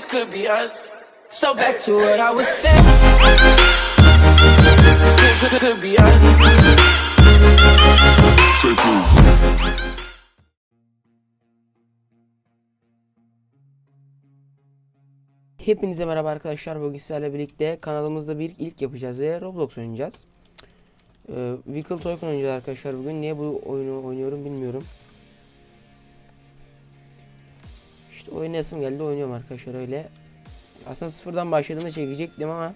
this could be us. So back to what I was saying. Could, could, could be us. Hepinize merhaba arkadaşlar. Bugün sizlerle birlikte kanalımızda bir ilk yapacağız ve Roblox oynayacağız. Ee, Vehicle Token oynayacağız arkadaşlar bugün. Niye bu oyunu oynuyorum bilmiyorum. İşte oynayasım geldi oynuyorum arkadaşlar öyle. Aslında sıfırdan başladığımda çekecektim ama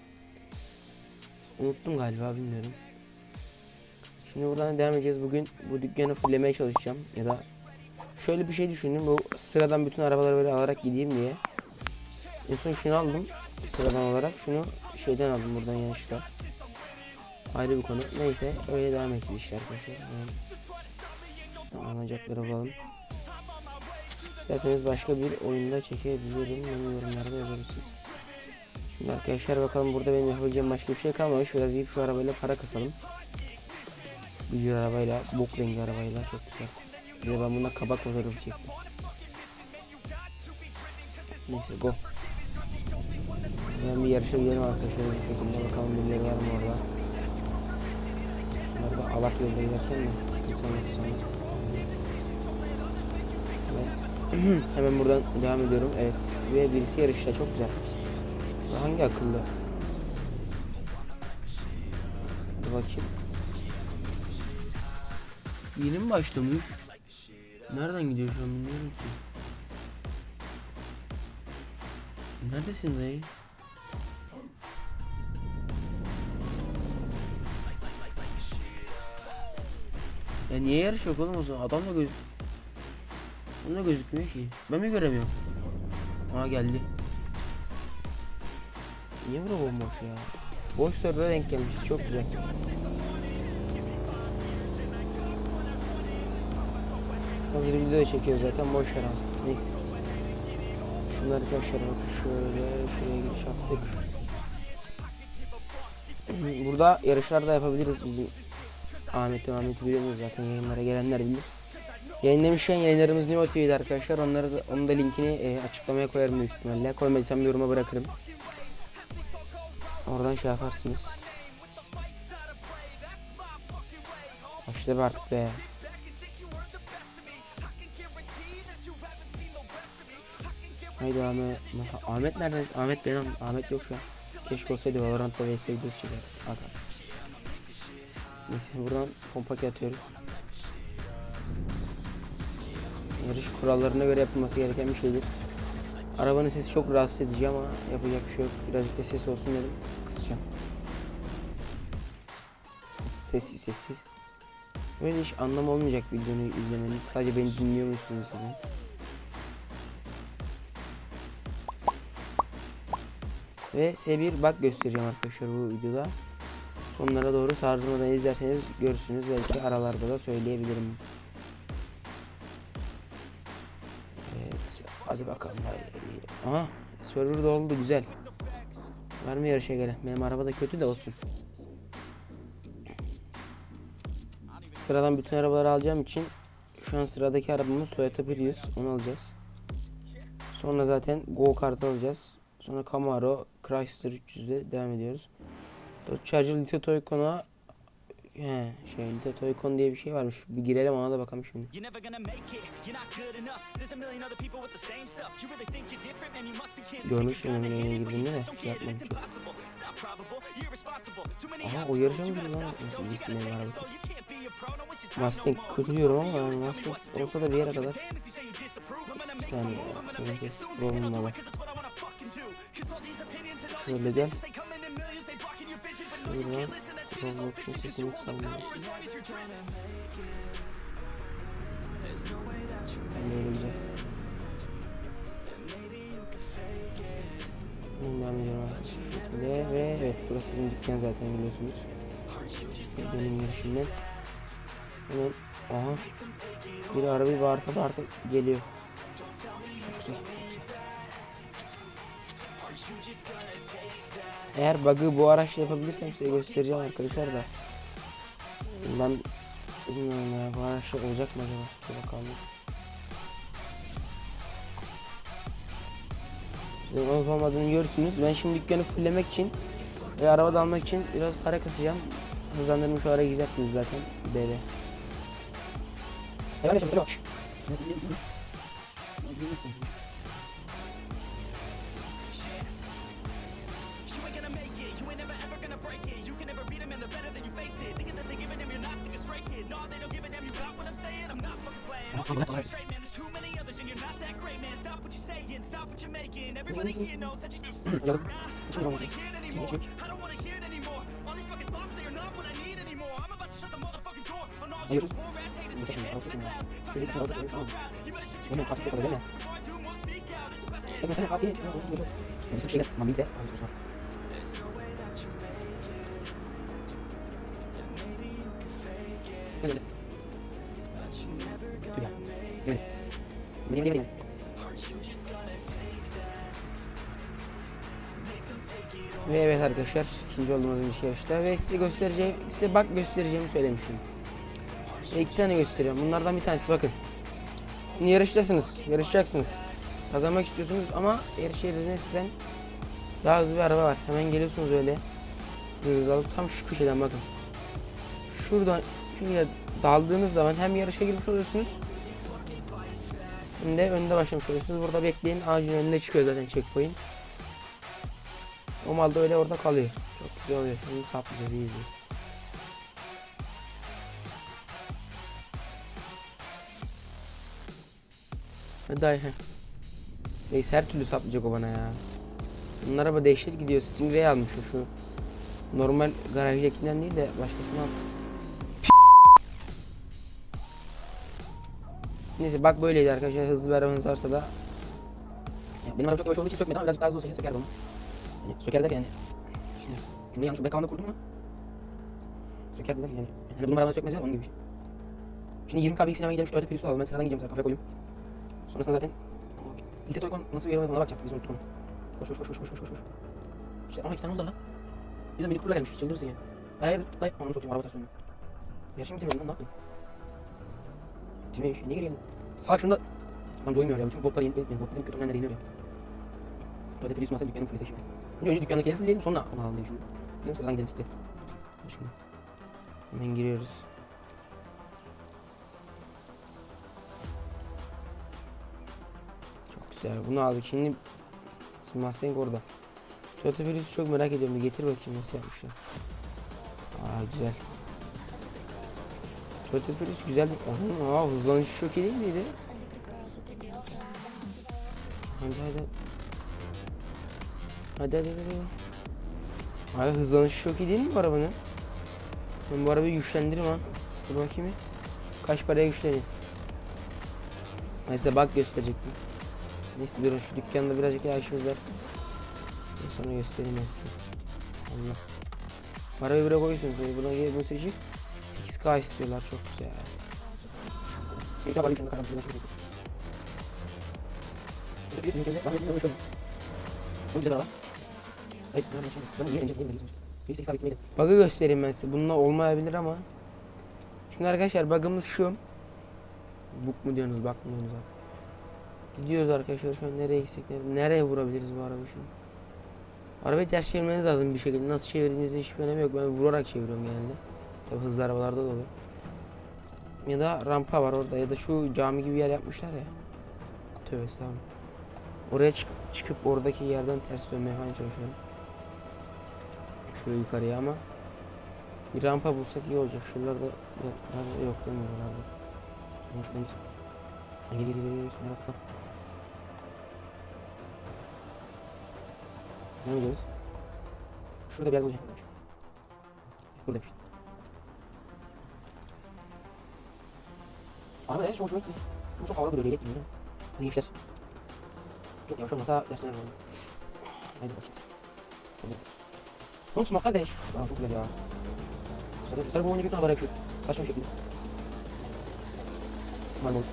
unuttum galiba bilmiyorum. Şimdi buradan devam edeceğiz. Bugün bu dükkanı fullemeye çalışacağım ya da şöyle bir şey düşündüm. Bu sıradan bütün arabaları böyle alarak gideyim diye. En son şunu aldım sıradan olarak. Şunu şeyden aldım buradan yanlışlıkla. Ayrı bir konu. Neyse öyle devam edeceğiz işte arkadaşlar. Alacakları bulalım. İsterseniz başka bir oyunda çekebilirim. Bunu yorumlarda yazabilirsiniz. Şimdi arkadaşlar bakalım burada benim yapabileceğim başka bir şey kalmamış. Biraz gidip şu arabayla para kasalım. Gücü arabayla, bok rengi arabayla çok güzel. Bir de ben buna kabak fotoğrafı çektim. Neyse go. Hemen bir yarışa gidelim arkadaşlar bu şekilde bakalım birileri var mı orada. Şunları da alak yolda giderken de sıkıntı olmasın sonra. Hemen, buradan devam ediyorum. Evet ve birisi yarışta çok güzel. Hangi akıllı? Hadi bakayım. Yeni mi başlamış? Nereden gidiyor şu an bilmiyorum ki. Neredesin dayı? Ya niye yarış yok oğlum o zaman? Adam da göz... Onun da gözükmüyor ki. Ben mi göremiyorum? Aa geldi. Niye bura bomboş ya? Boş server'a denk gelmiş. Çok güzel. Hazır video çekiyor zaten boş ver. Neyse. Şunları arkadaşlar bakın şöyle şuraya giriş yaptık. Burada yarışlar da yapabiliriz bizim Ahmet'i Ahmet'i biliyorsunuz zaten yayınlara gelenler bilir. Yayınlamışken yayınlarımız Neo TV'de arkadaşlar. Onları da, onun da linkini e, açıklamaya koyarım büyük ihtimalle. Koymadıysam yoruma bırakırım. Oradan şey yaparsınız. Başla be artık be. Haydi Ahmet. Ahmet nerede? Ahmet benim. Ahmet yok şu an. Keşke olsaydı Valorant'ta vs videosu çeker. Neyse buradan pompa atıyoruz. Yarış kurallarına göre yapılması gereken bir şeydir. Arabanın sesi çok rahatsız edici ama yapacak bir şey yok. Birazcık da ses olsun dedim. Kısacağım. Sessiz sessiz. Böyle hiç anlam olmayacak videonu izlemeniz. Sadece beni dinliyor musunuz dedim. Ve size bir bak göstereceğim arkadaşlar bu videoda. Sonlara doğru sardırmadan izlerseniz görürsünüz. Belki aralarda da söyleyebilirim. Bakalım. Aha. Server doldu güzel. Var mı yarışa gelen? Benim araba da kötü de olsun. Sıradan bütün arabaları alacağım için şu an sıradaki arabamız Toyota Prius. Onu alacağız. Sonra zaten Go Kart alacağız. Sonra Camaro, Chrysler 300'de devam ediyoruz. Dodge Charger Lite Toycon'a He, şey Lite Toycon diye bir şey varmış. Bir girelim ona da bakalım şimdi. Görmüş mü yayına girdiğinde de şey yapmadım çok. Aha o yarışa mı girdi lan? Nasıl. You isim time no Mustang kırıyorum ama yani Mustang olsa da bir yere kadar. Bir ya. Senin ses problemin var. cause it's what I wanna fucking do. Cause all these opinions and all these Şöyle gel. Şuradan Roblox'un you're dreaming. Böyle güzel. Ediyorum arkadaşlar. Şu şekilde ve evet burası bizim dükkan zaten biliyorsunuz. Benim girişimden. Hemen aha. Bir arabayı bağırta bağırta geliyor. Çok güzel. Çok güzel. Eğer bug'ı bu araçla yapabilirsem size göstereceğim arkadaşlar da. Ben bilmiyorum ya bu araçla olacak mı acaba? Dur bakalım. Sizin olup olmadığını görürsünüz. Ben şimdi dükkanı fulllemek için ve araba da almak için biraz para kasacağım. Hızlandırmış olarak gidersiniz zaten. BB. Hemen yaşam, bak. Straight, man. There's too many others and you're not that great, man. Stop what you're saying, stop what you're making. Everybody here knows that you just. Nah, I don't wanna hear it anymore. I don't wanna hear it anymore. All these fucking thoughts, they are not what I need anymore. I'm about to shut the motherfucking door on all these poor ass haters with your hands to the clouds. Talking about I'm so proud. You better shut your mouth. Before I do more, speak out. It's about to end. Mesela kalk yine. Bizim şeyler, ama bize. There's no way that you make it. And maybe you can fake it, you Make them take it all. Ve evet arkadaşlar ikinci olduğumuz önceki yarışta ve size göstereceğim size bak göstereceğimi söylemiştim. Ve iki tane gösteriyorum. Bunlardan bir tanesi bakın. Şimdi yarıştasınız, yarışacaksınız. Kazanmak istiyorsunuz ama yarış yerine sizden daha hızlı bir araba var. Hemen geliyorsunuz öyle. Hızlı hızlı alıp tam şu köşeden bakın. Şuradan şuraya daldığınız zaman hem yarışa girmiş oluyorsunuz hem de önde başlamış oluyorsunuz. Burada bekleyin ağacın önünde çıkıyor zaten checkpoint. O mal da öyle orada kalıyor. Çok güzel oluyor. Şimdi saplayacağız iyi izleyin. Hadi ay. Neyse her türlü saplayacak o bana ya. Bunun araba dehşet gidiyor. Stingray almış o şu. Normal garajdakinden değil de başkasını al. Neyse bak böyleydi arkadaşlar. Hızlı bir arabanız varsa da. Ya benim araba çok yavaş olduğu için sökmedi ama birazcık daha hızlı olsa yine sökerdi onu. Yani söker derken yani. Şimdi cümleyi yanlış ben kafamda kurdum ama. Söker derken yani. Hani bunun arabanı sökmez ya onun gibi. Şimdi 20 kb'lik sinemaya gidelim şu Toyota Prius'u alalım. Ben sıradan gideceğim mesela kafaya koyayım. Sonrasında zaten Tilte Toykon nasıl bir yer olduğuna bakacaktık biz unuttuk onu. Koş koş koş koş koş koş koş. İşte ama iki tane oldu lan. Bir de mini Cooper'la gelmiş çıldırırsın ya. Hayır hayır onu satayım araba taşıyorum. Yarışımı bitirmedim lan ne yaptın? Bitirmemiş niye geri geldin? Salak şunda. Lan doymuyor ya bütün botlar yeni benim botlarım kötü olanlar yeniyor ya. Toyota Prius masaya dükkanın fullese şimdi. Önce, önce dükkandakileri fullleyelim sonra onu alalım düşündüm. Benim sıradan gidelim tiklet. Şimdi. Hemen giriyoruz. Çok güzel. Bunu aldık. Şimdi Şimdi orada. Toyota Prius'u çok merak ediyorum. Bir getir bakayım nasıl yapmışlar. Aa güzel. Prius güzel bir... Aa hızlanışı çok iyi değil miydi? Hadi hadi. Hadi hadi hadi. Abi hızlanışı çok iyi değil mi bu arabanın? Ben bu arabayı güçlendiririm ha. Dur bakayım bir. Kaç paraya güçleneyim? Neyse bak gösterecektim. Neyse durun şu dükkanda birazcık daha işimiz var. Sonra göstereyim ben size. Allah. Parayı buraya koyuyorsunuz. Buna gelip bunu seçip 8K istiyorlar çok güzel. Bir tane şunu karam şunu şunu. Bir sürü kez ben bunu şöyle. Bu güzel var. Hayır, ben şimdi ben yeni önce yeni Bir 8K bitmedi. Bug'ı göstereyim ben size. Bununla olmayabilir ama. Şimdi arkadaşlar bug'ımız şu. Buk mu diyorsunuz, bak mı diyorsunuz. Gidiyoruz arkadaşlar şu an nereye gitsek nereye, nereye vurabiliriz bu arabayı şimdi? Arabayı ters çevirmeniz lazım bir şekilde. Nasıl çevirdiğinizin hiçbir önemi yok. Ben vurarak çeviriyorum genelde. Tabi hızlı arabalarda da oluyor. Ya da rampa var orada ya da şu cami gibi bir yer yapmışlar ya. Tövbe estağfurullah. Oraya çık çıkıp oradaki yerden ters dönmeye falan çalışıyorum. Şuraya yukarıya ama bir rampa bulsak iyi olacak. Şuralarda yok, nerede yok değil mi buralarda? Ama şuradan git. Şuradan gel gel gel gel. Atla. Ne gidiyoruz? Şurada bir yer bulacağım. Buradaymış. Araba evet çok hoşuma gitti. Bu çok havalı duruyor leylek gibi. mi? Gençler. Çok yavaş olmasa dersine yararlanır. Haydi bakayım. Hadi. Unutma kardeş. Aa, çok güzel ya. Sarı, sarı bu oyunu götüne bırakıyor. Saçma bir şekilde. Aman oğlum.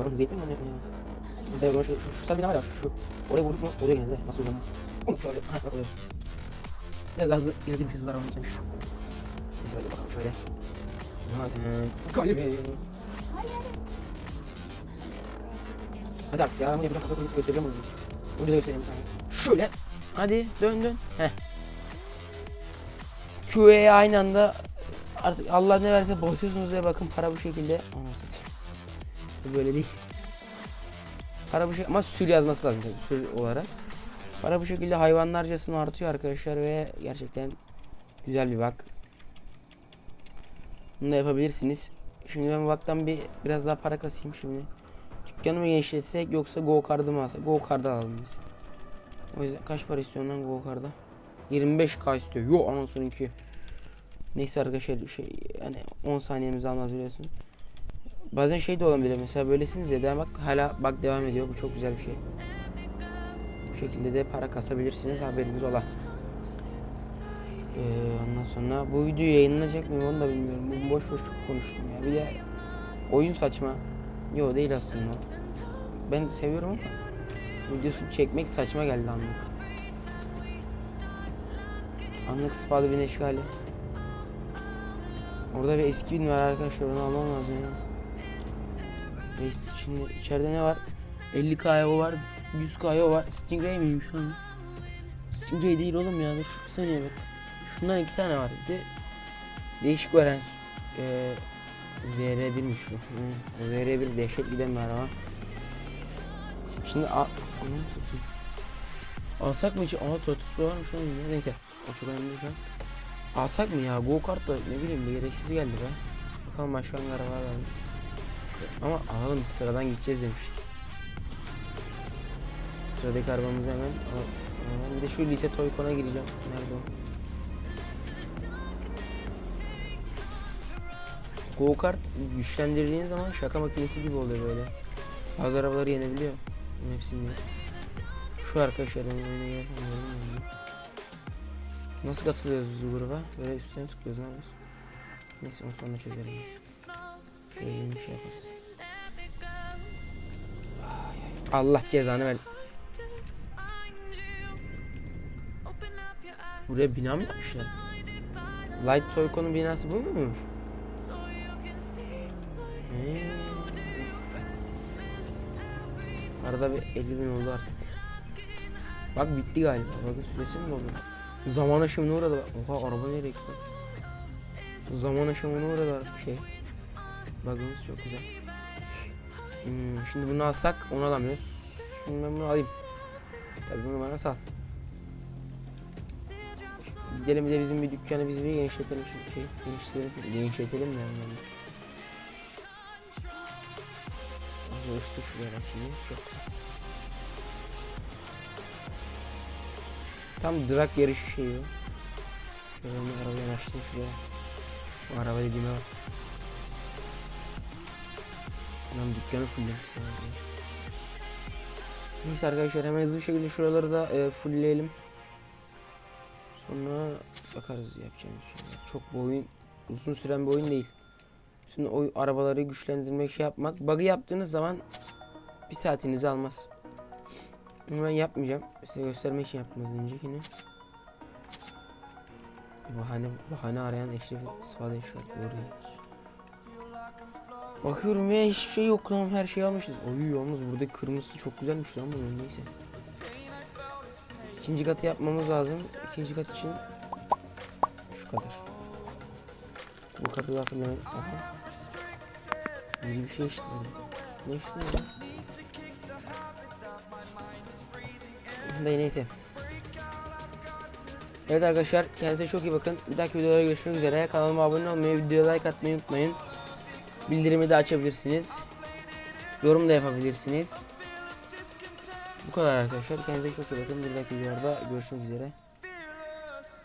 Oğlum hızlı yetmiyor mu ya? Bir de şu, şu, şu sarı bina var ya şu, şu. Oraya vurduk mu oluyor genelde. Nasıl oluyor? Oğlum şöyle. Ha bak oluyor. Biraz daha hızlı ilerlediğim hızlar var istemiş. Neyse hadi bakalım şöyle. Hadi artık ya. Buraya bırak kapatını göstereceğim onu. Bunu da göstereyim sana. Şöyle. Hadi dön dön. Heh. QA'ya aynı anda artık Allah ne verse basıyorsunuz diye bakın para bu şekilde. Böyle değil. Para bu şekilde ama sür yazması lazım tabii sür olarak. Para bu şekilde hayvanlarcasına artıyor arkadaşlar ve gerçekten güzel bir bak. Bunu da yapabilirsiniz. Şimdi ben baktan bir biraz daha para kasayım şimdi. Dükkanımı genişletsek yoksa go kart'ı mı alsak? Go kart'ı alalım biz. O yüzden kaç para istiyorsun lan go kart'a? 25k istiyor. Yo anasınınki. Neyse arkadaşlar şey yani 10 saniyemiz almaz biliyorsunuz. Bazen şey de olabilir mesela böylesiniz ya bak hala bak devam ediyor. Bu çok güzel bir şey. Bu şekilde de para kasabilirsiniz haberiniz ola. Ee, ondan sonra bu video yayınlanacak mı onu da bilmiyorum. Bugün boş boş çok konuştum ya. Bir de oyun saçma. Yo değil aslında. Ben seviyorum ama videosunu çekmek saçma geldi anlık. Anlık sıfalı bir eşgali. Orada bir eski bin var arkadaşlar onu almam lazım ya. Neyse şimdi içeride ne var? 50k o var, 100k o var. Stingray miymiş lan? Stingray değil oğlum ya. Dur bir saniye bak. Şundan iki tane var. Bir de değişik veren ee, ZR1'miş bu. Hı, ZR1 dehşet giden bir araba. Şimdi a. Alsak mı hiç? Aa Pro varmış yine. Neyse. O çok önemli şu an. Alsak mı ya? Go kart da ne bileyim bir gereksiz geldi be. Bakalım başka hangi araba var. Ama alalım sıradan gideceğiz demiş. Sıradaki arabamızı hemen al- alalım. Bir de şu Lite Toycon'a gireceğim. Nerede o? Go kart güçlendirdiğin zaman şaka makinesi gibi oluyor böyle. Bazı arabaları yenebiliyor. Hepsini. Şu arkadaşlar. Nasıl katılıyoruz bu gruba? Böyle üstüne tıklıyoruz ne yapıyoruz? Neyse onu sonra çözerim. Şöyle bir şey yaparız. Allah cezanı ver. Buraya bina mı yapmışlar? Light Toycon'un binası bu muymuş? Arada bir 50 bin oldu artık. Bak bitti galiba. Bakın süresi mi oldu? Zaman aşımına uğradı. Oha araba nereye gitti? Zaman aşımına uğradı artık şey. Bakınız çok güzel. Hmm, şimdi bunu alsak onu alamıyoruz. Şimdi ben bunu alayım. Tabii bunu bana sal. Gidelim de bizim bir dükkanı biz bir genişletelim şimdi şey genişletelim genişletelim yani. Uğraştı şuraya bak şimdi çok güzel. Tam drag yarışı şeyi. Şöyle bir arabayı açtım şuraya. Bu araba dediğime bak. Lan dükkanı fulllemiş sana. Neyse arkadaşlar hemen hızlı bir şekilde şuraları da e, fullleyelim. Sonra bakarız yapacağımız şeyler. Çok bu oyun uzun süren bir oyun değil. Şimdi o arabaları güçlendirmek şey yapmak. Bug'ı yaptığınız zaman bir saatinizi almaz. Bunu ben yapmayacağım. Size göstermek için yaptım az öncekini. Bahane, bahane arayan eşref doğru ya. Bakıyorum ya hiçbir şey yok lan her şeyi almışız. Oy yalnız buradaki kırmızısı çok güzelmiş lan bunun neyse. İkinci katı yapmamız lazım. İkinci kat için şu kadar. Bu katı da fırlamayın. Biri bir şey böyle. Ne içti lan? Dayı neyse. Evet arkadaşlar kendinize çok iyi bakın. Bir dahaki videolara görüşmek üzere. Kanalıma abone olmayı, videoya like atmayı unutmayın. Bildirimi de açabilirsiniz. Yorum da yapabilirsiniz. Bu kadar arkadaşlar. Kendinize çok iyi bakın. Bir dahaki videolarda görüşmek üzere.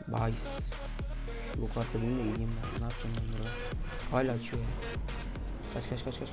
Bye. Şu bu kartı benimle gideyim ben. Ne yapacağım ben burada? Hala açıyor ya. Kaç kaç kaç. kaç.